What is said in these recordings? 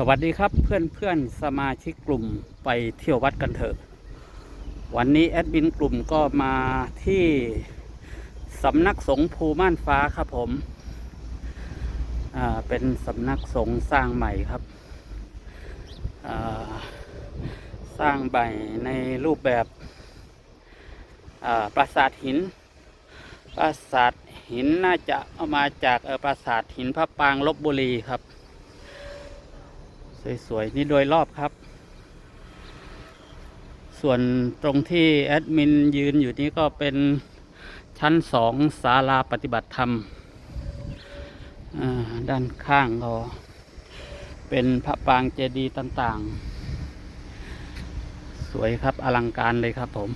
สวัสดีครับเพื่อนเพื่อนๆสมาชิกกลุ่มไปเที่ยววัดกันเถอะ วันนี้แอดมินกลุ่มก็มาที่สำนักสงฆ์ภูม่านฟ้าครับผมอ่าเป็นสำนักสงฆ์สร้างใหม่ครับอ่าสร้างใหม่ในรูปแบบอ่าปราสาทหิน ปราสาทหินน่าจะเอามาจากอ่อปราสาทหินพระปางลบบุรีครับ สวยๆนี่โดยรอบครับ ส่วนตรงที่แอดมินยืนอยู่นี้ก็เป็นชั้นสองศาลาปฏิบัติธรรมด้านข้างก็เป็นพระปางเจดีย์ต่างๆ สวยครับอลังการเลยครับผม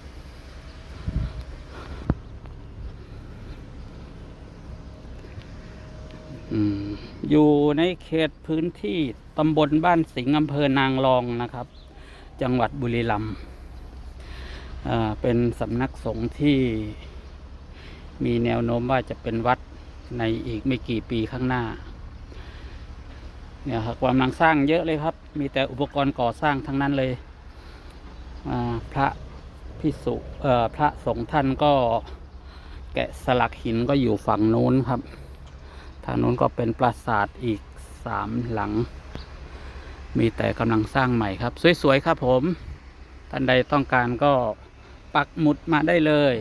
อยู่ในเขตพื้นที่ตำบลบ้านสิงห์อำเภอนางรองนะครับ จังหวัดบุรีรัมย์เป็นสำนักสงฆ์ที่มีแนวโน้มว่าจะเป็นวัดในอีกไม่กี่ปีข้างหน้า เนี่ยครับกำลังสร้างเยอะเลยครับ มีแต่อุปกรณ์ก่อสร้างทั้งนั้นเลยพระพิสุพระสงฆ์ท่านก็แกะสลักหินก็อยู่ฝั่งโน้นครับ ทางโน้นก็เป็นปราสาทอีกสามหลัง มีแต่กำลังสร้างใหม่ครับ สวย ๆ ครับผม ท่านใดต้องการก็ปักหมุดมาได้เลย